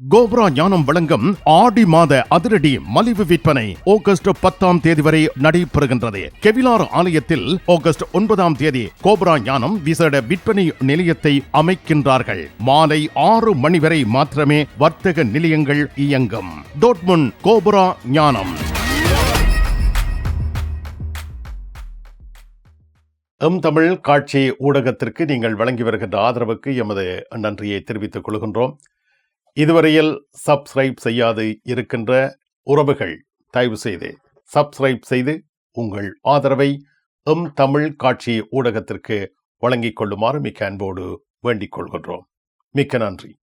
Cobra ஞானம் வழங்கும் ஆடி மாத அதிரடி மலிவு விற்பனை ஆகஸ்ட் பத்தாம் தேதி வரை நடைபெறுகின்றது. கெவிலார் ஆலயத்தில் ஆகஸ்ட் ஒன்பதாம் தேதி கோப்ரா ஞானம் விசேட விற்பனை நிலையத்தை அமைக்கின்றார்கள். மாலை ஆறு மணி வரை மாத்திரமே வர்த்தக நிலையங்கள் இயங்கும். டோட்முன் கோப்ரா ஞானம். எம் தமிழ் காட்சி ஊடகத்திற்கு நீங்கள் வழங்கி வருகின்ற ஆதரவுக்கு எமது நன்றியை தெரிவித்துக் கொள்கின்றோம். இதுவரையில் சப்ஸ்கிரைப் செய்யாது இருக்கின்ற உறவுகள் தயவு செய்து சப்ஸ்கிரைப் செய்து உங்கள் ஆதரவை எம் தமிழ் காட்சி ஊடகத்திற்கு வழங்கிக் கொள்ளுமாறு மிக்க அன்போடு வேண்டிக் கொள்கின்றோம். மிக்க நன்றி.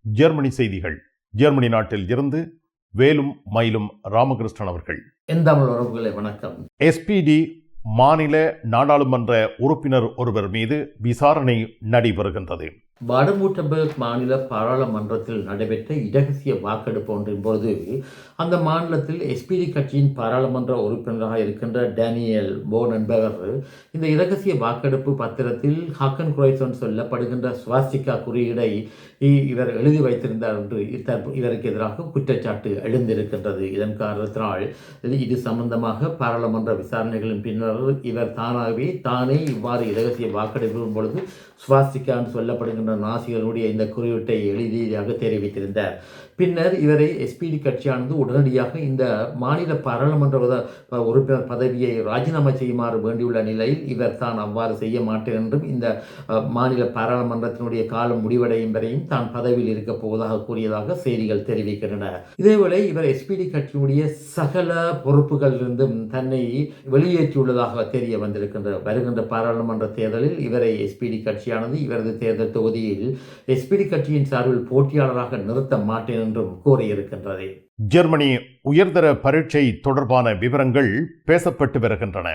ஜெர்மனி செய்திகள். ஜெர்மனி நாட்டில் இருந்து வேலும் மயிலும் ராமகிருஷ்ணன் அவர்கள். என் தமிழ் உறவுகளை வணக்கம். எஸ்பிடி மாநில நாடாளுமன்ற உறுப்பினர் ஒருவர் மீது விசாரணை நடைபெறுகின்றது. பாடமூட்டபர்க் மாநில பாராளுமன்றத்தில் நடைபெற்ற இரகசிய வாக்கெடுப்பு ஒன்றின் போது அந்த மாநிலத்தில் எஸ்பிடி கட்சியின் பாராளுமன்ற உறுப்பினராக இருக்கின்ற டேனியல் போன் என்பவர் இந்த இரகசிய வாக்கெடுப்பு பத்திரத்தில் ஹாக்கன் குரைசன் சொல்லப்படுகின்ற சுவாஸ்டிகா குறியீடை இ- இவர் எழுதி வைத்திருந்தார் என்று இவருக்கு எதிராக குற்றச்சாட்டு எழுந்திருக்கின்றது. இதன் காரணத்தினால் இது சம்பந்தமாக பாராளுமன்ற விசாரணைகளின் பின்னர் இவர் தானாகவே தானே இவ்வாறு இரகசிய வாக்கெடுப்பின் பொழுது சுவாஸ்டிகான்னு சொல்லப்படுகின்ற நாசிகளுடைய இந்த குறியீட்டை எழுதியதாக தெரிவித்திருந்தார். பின்னர் இவரை எஸ்பிடி கட்சியானது உடனடியாக இந்த மாநில பாராளுமன்ற உறுப்பினர் பதவியை ராஜினாமா செய்யுமாறு வேண்டியுள்ள நிலையில் இவர் தான் அவ்வாறு செய்ய மாட்டேன் என்றும் இந்த மாநில பாராளுமன்றத்தினுடைய காலம் முடிவடையும் வரையும் தான் பதவியில் இருக்கப் போவதாக கூறியதாக செய்திகள் தெரிவிக்கின்றன. இதேவேளை இவர் எஸ்பிடி கட்சியினுடைய சகல பொறுப்புகளிலிருந்தும் தன்னை வெளியேற்றியுள்ளதாக தெரிய வந்திருக்கின்ற வருகின்ற பாராளுமன்ற தேர்தலில் இவரை எஸ்பிடி கட்சியானது இவரது தேர்தல் தொகுதி தொகுதியில் எஸ்பிடி கட்சியின் சார்பில் போட்டியாளராக நிறுத்த மாட்டேன் என்றும் கோரியிருக்கின்றது ஜெர்மனி உயர்தர பரீட்சை தொடர்பான விவரங்கள் பேசப்பட்டு வருகின்றன.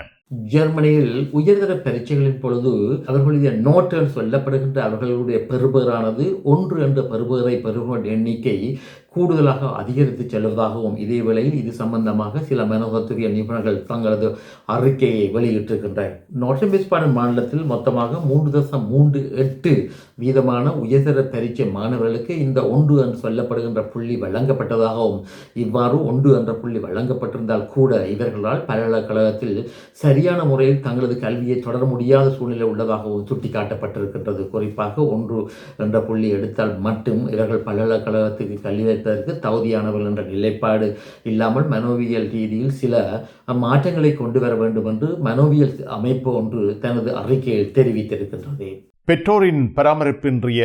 ஜெர்மனியில் உயர்தர பரீட்சைகளின் பொழுது அவர்களுடைய நோட்டல் சொல்லப்படுகின்ற அவர்களுடைய பெறுபேறானது ஒன்று என்ற பெறுபேறை பெறுகின்ற எண்ணிக்கை கூடுதலாக அதிகரித்து செல்வதாகவும் இதே வேளையில் இது சம்பந்தமாக சில மனோகத்துரிய நிபுணர்கள் தங்களது அறிக்கையை வெளியிட்டிருக்கின்றனர் நோட்டம்பிஸ்பான மாநிலத்தில் மொத்தமாக மூன்று தசம் மூன்று எட்டு வீதமான உயர்தர பரீட்சை மாணவர்களுக்கு இந்த ஒன்று என்று சொல்லப்படுகின்ற புள்ளி வழங்கப்பட்டதாகவும் இவ்வாறு ஒன்று என்ற புள்ளி வழங்கப்பட்டிருந்தால் கூட இவர்களால் பல்கலைக்கழகத்தில் சரியான முறையில் தங்களது கல்வியை தொடர முடியாத சூழ்நிலை உள்ளதாகவும் சுட்டிக்காட்டப்பட்டிருக்கின்றது. குறிப்பாக ஒன்று என்ற புள்ளி எடுத்தால் மட்டும் இவர்கள் பல்கலைக்கழகத்துக்கு கல்வி வைப்பதற்கு தகுதியானவர்கள் என்ற நிலைப்பாடு இல்லாமல் மனோவியல் ரீதியில் சில மாற்றங்களை கொண்டு வர வேண்டும் என்று மனோவியல் அமைப்பு ஒன்று தனது அறிக்கையில் தெரிவித்திருக்கின்றது. பெற்றோரின் பராமரிப்பின்றிய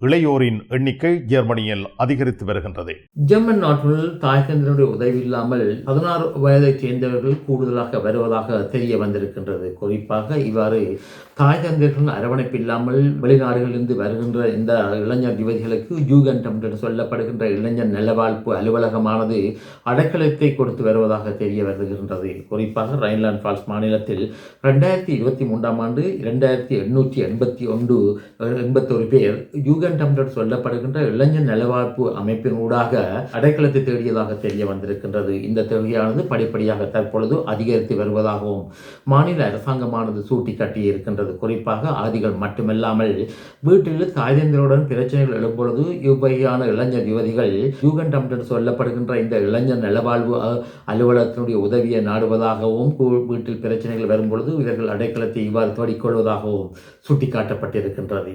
இளையோரின் எண்ணிக்கை ஜெர்மனியில் அதிகரித்து வருகின்றது. ஜெர்மன் நாட்டில் தாய் உதவி இல்லாமல் பதினாறு வயதைச் சேர்ந்தவர்கள் கூடுதலாக வருவதாக தெரிய வந்திருக்கின்றது. குறிப்பாக இவ்வாறு தாய் அரவணைப்பு இல்லாமல் வெளிநாடுகளிலிருந்து வருகின்ற இந்த இளைஞர் யுவதிகளுக்கு யூகன்டம் என்று சொல்லப்படுகின்ற இளைஞர் நலவாழ்ப்பு அலுவலகமானது அடைக்கலத்தை கொடுத்து வருவதாக தெரிய வருகின்றது. குறிப்பாக ரைன்லாண்ட் ஃபால்ஸ் மாநிலத்தில் ரெண்டாயிரத்தி இருபத்தி மூன்றாம் ஆண்டு இரண்டாயிரத்தி எண்ணூற்றி எண்பத்தி ஒன்று எண்பத்தொரு பேர் யூக என்று சொல்லப்படுகின்ற இளைஞர் நலவாழ்ப்பு அமைப்பின் ஊடாக அடைக்கலத்தை தேடியதாக தெரிய வந்திருக்கின்றது. இந்த தொகையானது படிப்படியாக தற்பொழுது அதிகரித்து வருவதாகவும் மாநில அரசாங்கமானது சூட்டி காட்டியிருக்கின்றது குறிப்பாக ஆதிகள் மட்டுமல்லாமல் வீட்டில் தாய்தந்தருடன் பிரச்சனைகள் எழும்பொழுது இவ்வகையான இளைஞர் யுவதிகள் யூகண்டம் என்று சொல்லப்படுகின்ற இந்த இளைஞர் நலவாழ்வு அலுவலகத்தினுடைய உதவியை நாடுவதாகவும் வீட்டில் பிரச்சனைகள் வரும்பொழுது இவர்கள் அடைக்கலத்தை இவ்வாறு தேடிக்கொள்வதாகவும் சுட்டிக்காட்டப்பட்டிருக்கின்றது.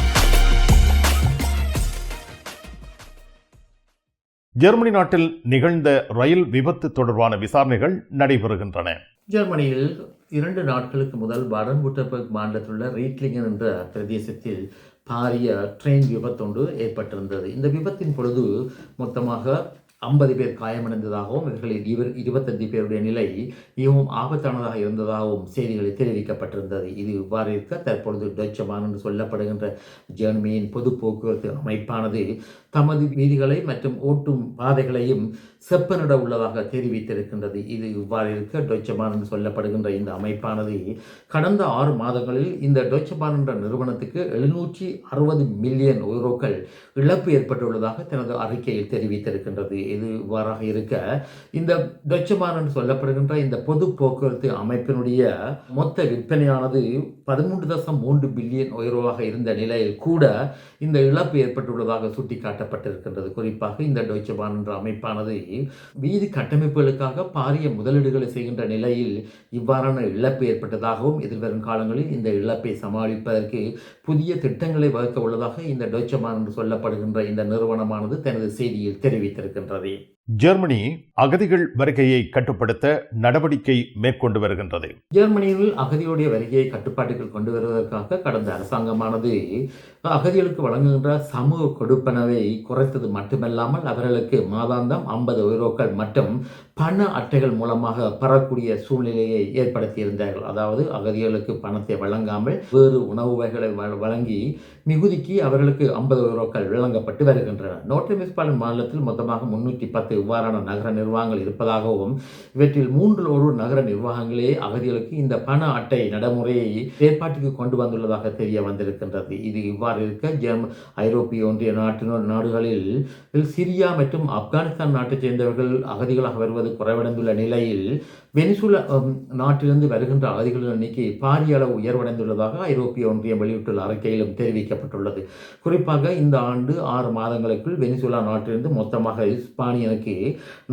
ஜெர்மனி நாட்டில் நிகழ்ந்த ரயில் விபத்து தொடர்பான விசாரணைகள் நடைபெறுகின்றன. ஜெர்மனியில் இரண்டு நாட்களுக்கு முதல் படன்குட்டபேர்க் மாநிலத்தில் உள்ள ரீட்லிங்கன் என்ற பிரதேசத்தில் பாரிய ட்ரெயின் விபத்தொன்று ஏற்பட்டிருந்தது. இந்த விபத்தின் பொழுது மொத்தமாக ஐம்பது பேர் காயமடைந்ததாகவும் இவர்களில் இவர் இருபத்தஞ்சு பேருடைய நிலை மிகவும் ஆபத்தானதாக இருந்ததாகவும் செய்திகளில் தெரிவிக்கப்பட்டிருந்தது. இது இவ்வாறு இருக்க தற்பொழுது டொச்சமான் என்று சொல்லப்படுகின்ற ஜெர்மனியின் பொது போக்குவரத்து அமைப்பானது தமது வீதிகளை மற்றும் ஓட்டும் பாதைகளையும் செப்பனிட உள்ளதாக தெரிவித்திருக்கின்றது. இது இவ்வாறு இருக்க டொச்சமான் என்று சொல்லப்படுகின்ற இந்த அமைப்பானது கடந்த ஆறு மாதங்களில் இந்த டொச்சமான் என்ற நிறுவனத்துக்கு எழுநூற்றி அறுபது மில்லியன் யூரோக்கள் இழப்பு ஏற்பட்டுள்ளதாக தனது அறிக்கையில் தெரிவித்திருக்கின்றது. இது இவ்வாறாக இருக்க இந்த டொச்சமான் என்று சொல்லப்படுகின்ற இந்த பொது போக்குவரத்து அமைப்பினுடைய மொத்த விற்பனையானது பதிமூன்று தசம் மூன்று பில்லியன் உயர்வாக இருந்த நிலையில் கூட இந்த இழப்பு ஏற்பட்டுள்ளதாக சுட்டிக்காட்டப்பட்டிருக்கின்றது. குறிப்பாக இந்த டொய்ச்சபான் என்ற அமைப்பானது வீதி கட்டமைப்புகளுக்காக பாரிய முதலீடுகளை செய்கின்ற நிலையில் இவ்வாறான இழப்பு ஏற்பட்டதாகவும் எதிர்வரும் காலங்களில் இந்த இழப்பை சமாளிப்பதற்கு புதிய திட்டங்களை வகுக்க உள்ளதாக இந்த டொய்ச்சபான் என்று சொல்லப்படுகின்ற இந்த நிறுவனமானது தனது செய்தியில் தெரிவித்திருக்கின்றது. பரதி ஜெர்மனி அகதிகள் வருகையை கட்டுப்படுத்த நடவடிக்கை மேற்கொண்டு வருகின்றது. ஜெர்மனியில் அகதியுடைய வருகையை கட்டுப்பாட்டுகள் கொண்டு வருவதற்காக கடந்த அரசாங்கமானது அகதிகளுக்கு வழங்குகின்ற சமூக கொடுப்பனவை குறைத்தது மட்டுமல்லாமல் அவர்களுக்கு மாதாந்தம் ஐம்பது யூரோக்கள் மற்றும் பண அட்டைகள் மூலமாக பெறக்கூடிய சூழ்நிலையை ஏற்படுத்தியிருந்தார்கள். அதாவது அகதிகளுக்கு பணத்தை வழங்காமல் வேறு உணவு வகைகளை வ- வழங்கி மிகுதிக்கு அவர்களுக்கு ஐம்பது யூரோக்கள் வழங்கப்பட்டு வருகின்றன. நோட்டை மாநிலத்தில் மொத்தமாக முன்னூற்றி பத்து இவ்வாறான நகர நிர்வாகங்கள் இருப்பதாகவும் இவற்றில் மூன்றில் ஒரு நகர நிர்வாகங்களே அகதிகளுக்கு இந்த பண அட்டை நடைமுறையை ஏற்பாட்டுக்கு கொண்டு வந்துள்ளதாக தெரிய வந்திருக்கின்றது. இது இவ்வாறு இருக்க ஜெர்ம ஐரோப்பிய ஒன்றிய நாட்டின நாடுகளில் சிரியா மற்றும் ஆப்கானிஸ்தான் நாட்டைச் சேர்ந்தவர்கள் அகதிகளாக வருவது குறைவடைந்துள்ள நிலையில் வெனிசுலா நாட்டிலிருந்து வருகின்ற அகதிகளின் எண்ணிக்கை பாரிய அளவு உயர்வடைந்துள்ளதாக ஐரோப்பிய ஒன்றியம் வெளியிட்டுள்ள அறிக்கையிலும் தெரிவிக்கப்பட்டுள்ளது. குறிப்பாக இந்த ஆண்டு ஆறு மாதங்களுக்குள் வெனிசுலா நாட்டிலிருந்து மொத்தமாக இஸ்பானியனுக்கு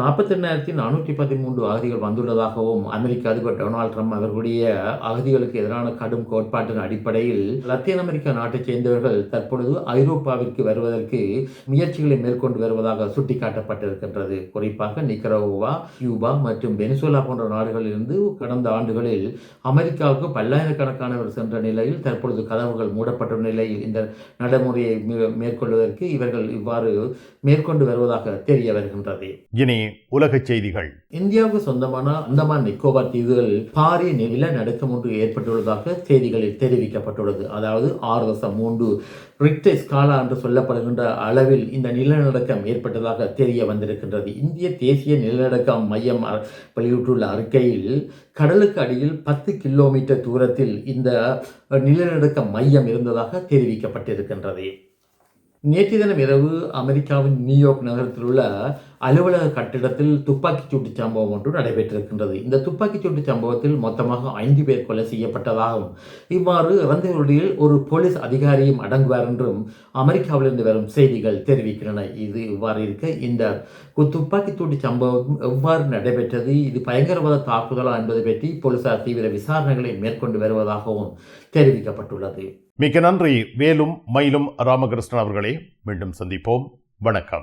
நாற்பத்தெண்ணாயிரத்தி நானூற்றி பதிமூன்று அகதிகள் வந்துள்ளதாகவும் அமெரிக்க அதிபர் டொனால்ட் ட்ரம்ப் அவர்களுடைய அகதிகளுக்கு எதிரான கடும் கோட்பாட்டின் அடிப்படையில் லத்தீன் அமெரிக்கா நாட்டைச் சேர்ந்தவர்கள் தற்பொழுது ஐரோப்பாவிற்கு வருவதற்கு முயற்சிகளை மேற்கொண்டு வருவதாக சுட்டிக்காட்டப்பட்டிருக்கின்றது. குறிப்பாக நிக்கரோவா கியூபா மற்றும் வெனிசுலா போன்ற நாடுகளிலிருந்து கடந்த ஆண்டுகளில் அமெரிக்காவுக்கு பல்லாயிரக்கணக்கானவர் சென்ற நிலையில் தற்பொழுது கதவுகள் மூடப்பட்ட நிலையில் இந்த நடைமுறையை மேற்கொள்வதற்கு இவர்கள் இவ்வாறு மேற்கொண்டு வருவதாக தெரிய வருகின்றது. இனி உலகச் செய்திகள். இந்தியாவுக்கு சொந்தமான அந்தமான் நிக்கோபார் தீவுகள் பாரிய நிலநடுக்கம் ஒன்று ஏற்பட்டுள்ளதாக செய்திகளில் தெரிவிக்கப்பட்டுள்ளது. அதாவது ஆறு தசம் மூன்று ரிக்டர் ஸ்காலா என்று சொல்லப்படுகின்ற அளவில் இந்த நிலநடுக்கம் ஏற்பட்டதாக தெரிய வந்திருக்கின்றது. இந்திய தேசிய நிலநடுக்கம் மையம் வெளியிட்டுள்ள அறிக்கையில் கடலுக்கு அடியில் பத்து கிலோமீட்டர் தூரத்தில் இந்த நிலநடுக்க மையம் இருந்ததாக தெரிவிக்கப்பட்டிருக்கின்றது. நேற்று தினம் இரவு அமெரிக்காவின் நியூயார்க் நகரத்தில் உள்ள அலுவலக கட்டிடத்தில் துப்பாக்கிச் சூட்டு சம்பவம் ஒன்று நடைபெற்றிருக்கின்றது. இந்த துப்பாக்கிச் சூட்டு சம்பவத்தில் மொத்தமாக ஐந்து பேர் கொலை செய்யப்பட்டதாகவும் இவ்வாறு இறந்தவர்களில் ஒரு போலீஸ் அதிகாரியும் அடங்குவார் என்றும் அமெரிக்காவிலிருந்து வரும் செய்திகள் தெரிவிக்கின்றன. இது இவ்வாறு இருக்க இந்த கு- துப்பாக்கிச் சூட்டு சம்பவம் எவ்வாறு நடைபெற்றது இது பயங்கரவாத தாக்குதலா என்பது பற்றி போலீசார் தீவிர விசாரணைகளை மேற்கொண்டு வருவதாகவும் தெரிவிக்கப்பட்டுள்ளது. மிக்க நன்றி. வேலும் மயிலும் ராமகிருஷ்ணன் அவர்களே மீண்டும் சந்திப்போம். வணக்கம்.